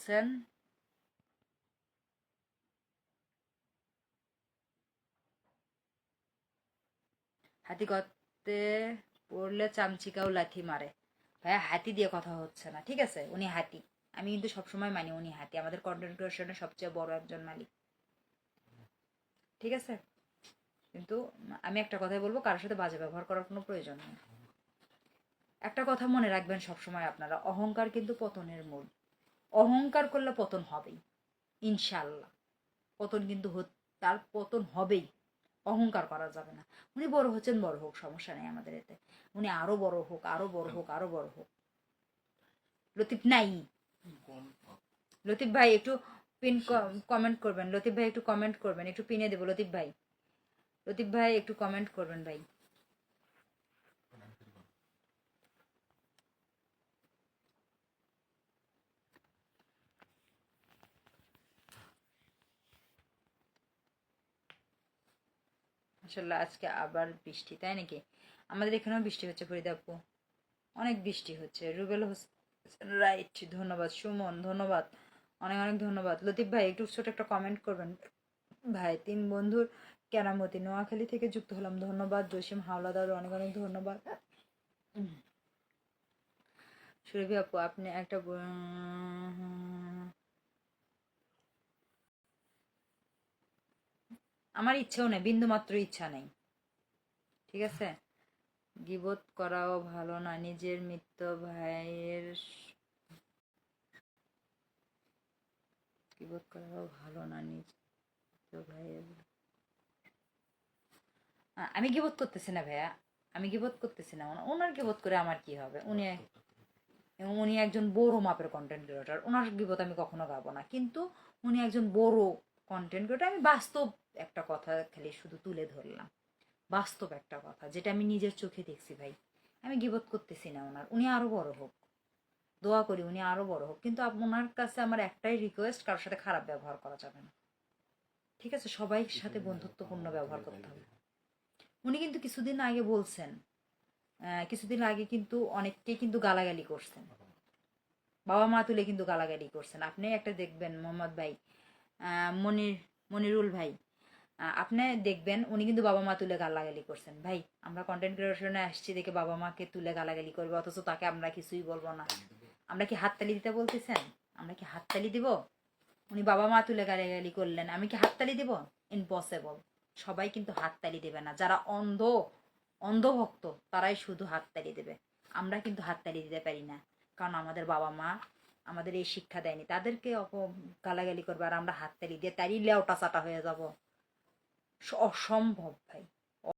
বলছেন হাতি গর্তে পড়লে চামচিকাও লাথি মারে। ভাইয়া, হাতি দিয়ে কথা হচ্ছে না, ঠিক আছে? উনি হাতি। আমি কিন্তু সবসময় মানি উনি হাতি। আমাদের কন্টেন্ট ক্রিয়েশনের সবচেয়ে বড় একজন মালিক। ঠিক আছে? কিন্তু আমি একটা কথাই বলব, কারোর সাথে বাজে ব্যবহার করার কোনো প্রয়োজন নেই। একটা কথা মনে রাখবেন সবসময় আপনারা, অহংকার কিন্তু পতনের মূল। অহংকার করলে পতন হবেই ইনশাল্লাহ পতন কিন্তু তার পতন হবেই। অহংকার করা যাবে না। উনি বড় হচ্ছেন, বড় হোক, সমস্যা নেই আমাদের এতে। উনি আরও বড় হোক, আরও বড় হোক, আরও বড় হোক। লতিফ নাই। লতিফ ভাই, একটু পিন কমেন্ট করবেন। লতিফ ভাই, একটু কমেন্ট করবেন। একটু পিনে দেবো, লতিফ ভাই। লতিফ ভাই, একটু কমেন্ট করবেন ভাই। আসলে আজকে আবার বৃষ্টি, তাই নাকি? আমাদের এখানেও বৃষ্টি হচ্ছে ফরিদা আপু। অনেক বৃষ্টি হচ্ছে। রুবেল হোসেন রাইট, ধন্যবাদ। সুমন, ধন্যবাদ। অনেক অনেক ধন্যবাদ। লতিফ ভাই, একটু ছোট একটা কমেন্ট করবেন। ভাই, তিন বন্ধুর কেরামতি। নোয়াখালী থেকে যুক্ত হলাম। ধন্যবাদ। জসিম হাওলাদার, অনেক অনেক ধন্যবাদ। সুরভি আপু, আপনি একটা আমার ইচ্ছেও নেই বিন্দু মাত্র ইচ্ছা নেই। ঠিক আছে? গিবত করাও ভালো না, নিজের মৃত্যু ভাইয়ের গিবত করাও ভালো না, নিজ ভাইয়ের। আমি গিবত করতেছি না ভাইয়া, আমি গিবত করতেছি না। ওনা- ওনার গিবত করে আমার কি হবে? উনি উনি একজন বড় মাপের কন্টেন্ট ক্রিয়েটর ওনার গিবত আমি কখনো গাবো না। কিন্তু উনি একজন বড় কন্টেন্ট ক্রিয়েটর আমি বাস্তব একটা কথা খালি শুধু তুলে ধরলাম। বাস্তব একটা কথা যেটা আমি নিজের চোখে দেখছি ভাই। আমি গিবত করতেছি না ওনার উনি আরও বড় হোক। দোয়া করি উনি আরও বড় হোক কিন্তু ওনার কাছে আমার একটাই রিকোয়েস্ট কারোর সাথে খারাপ ব্যবহার করা যাবে না। ঠিক আছে? সবাই সাথে বন্ধুত্বপূর্ণ ব্যবহার করতে হবে। উনি কিন্তু কিছুদিন আগে বলছেন কিছুদিন আগে কিন্তু অনেককে কিন্তু গালাগালি করছেন। বাবা মা তুলে কিন্তু গালাগালি করছেন। আপনি একটা দেখবেন মোহাম্মদ ভাই মনির মনিরুল ভাই। আপনি দেখবেন উনি কিন্তু বাবা মা তুলে গালাগালি করছেন। ভাই, আমরা কন্টেন্ট ক্রিয়েশনে আসছি দেখে বাবা মাকে তুলে গালাগালি করব, অথচ তাকে আমরা কিছুই বলব না। আমরা কি হাততালি দিতে বলতেছেন? আমরা কি হাততালি দিব? উনি বাবা মা তুলে গালাগালি করলেন, আমি কি হাততালি দিব? ইম্পসিবল সবাই কিন্তু হাততালি দেবে না। যারা অন্ধ অন্ধভক্ত তারাই শুধু হাততালি দেবে। আমরা কিন্তু হাততালি দিতে পারি না। কারণ আমাদের বাবা মা আমাদের এই শিক্ষা দেয়নি। তাদেরকে অপ গালাগালি করবে আর আমরা হাততালি দিয়ে তারই লেওটা চাটা হয়ে যাব। অসম্ভব ভাই।